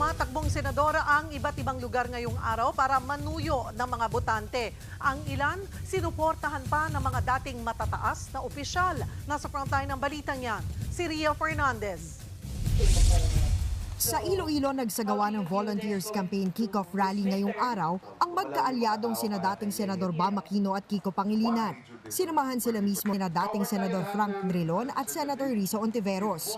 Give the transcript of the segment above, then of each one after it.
tumatakbong senadora ang iba't ibang lugar ngayong araw para manuyo ng mga botante. Ang ilan, sinuportahan pa ng mga dating matataas na opisyal. Nasa frontline ng balitang yan, si Ria Fernandez. Sa Iloilo, nagsagawa ng Volunteers Campaign Kickoff Rally ngayong araw ang magkaalyadong sina dating Senador Bam Aquino at Kiko Pangilinan. Sinamahan sila mismo na dating Senador Frank Drilon at Senator Risa Ontiveros.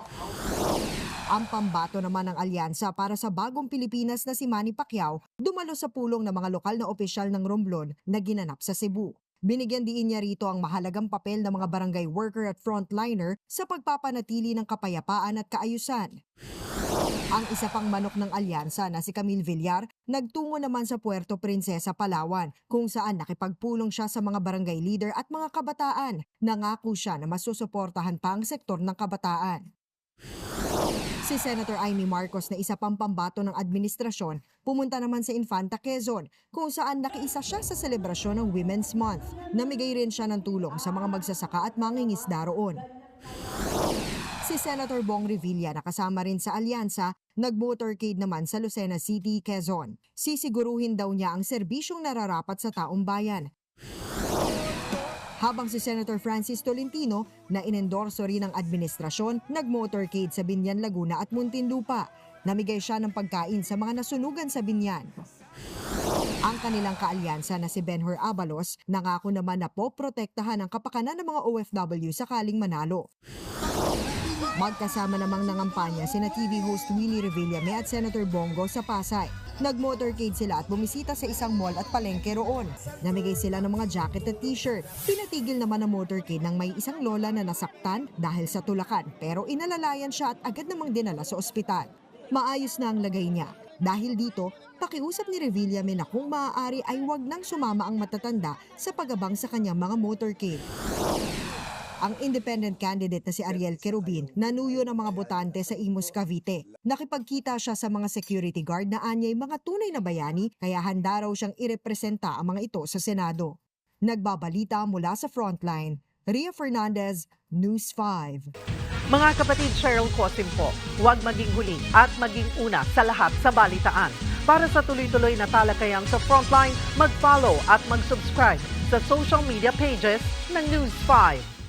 Ang pambato naman ng alyansa para sa bagong Pilipinas na si Manny Pacquiao dumalo sa pulong ng mga lokal na opisyal ng Romblon na ginanap sa Cebu. Binigyan diin niya rito ang mahalagang papel ng mga barangay worker at frontliner sa pagpapanatili ng kapayapaan at kaayusan. Ang isa pang manok ng alyansa na si Camille Villar nagtungo naman sa Puerto Princesa, Palawan kung saan nakipagpulong siya sa mga barangay leader at mga kabataan. Nangako siya na masusuportahan pa ang sektor ng kabataan. Si Senator Amy Marcos na isa pang pambato ng administrasyon pumunta naman sa Infanta Quezon kung saan nakiisa siya sa selebrasyon ng Women's Month. Namigay rin siya ng tulong sa mga magsasaka at mangingisda roon. Si Senator Bong Revilla na kasama rin sa alyansa, nag-motorcade naman sa Lucena City, Quezon. Sisiguruhin daw niya ang serbisyong nararapat sa taong bayan. Habang si Senator Francis Tolentino na inendorso rin ng administrasyon, nag-motorcade sa Binyan, Laguna at Muntinlupa. Namigay siya ng pagkain sa mga nasunugan sa Binyan. Ang kanilang kaalyansa na si Benhur Abalos nangako naman na poprotektahan ang kapakanan ng mga OFW sakaling manalo. Magkasama namang nangampanya sina TV host Willie Revillame at Senator Bongo sa Pasay. Nag-motorcade sila at bumisita sa isang mall at palengke roon. Namigay sila ng mga jacket at t-shirt. Pinatigil naman ang motorcade ng may isang lola na nasaktan dahil sa tulakan pero inalalayan siya at agad namang dinala sa ospital. Maayos na ang lagay niya. Dahil dito, pakiusap ni Revillame na kung maaari ay wag nang sumama ang matatanda sa pagabang sa kanyang mga motorcade. Ang independent candidate na si Ariel Kerubin nanuyo ng mga botante sa Imus, Cavite. Nakipagkita siya sa mga security guard na anyay mga tunay na bayani kaya handa raw siyang irepresenta ang mga ito sa Senado. Nagbabalita mula sa Frontline, Ria Fernandez, News 5. Mga kapatid Cheryl Cosim po, huwag maging huli at maging una sa lahat sa balitaan. Para sa tuloy-tuloy na talakayan sa Frontline, mag-follow at mag-subscribe sa social media pages ng News 5.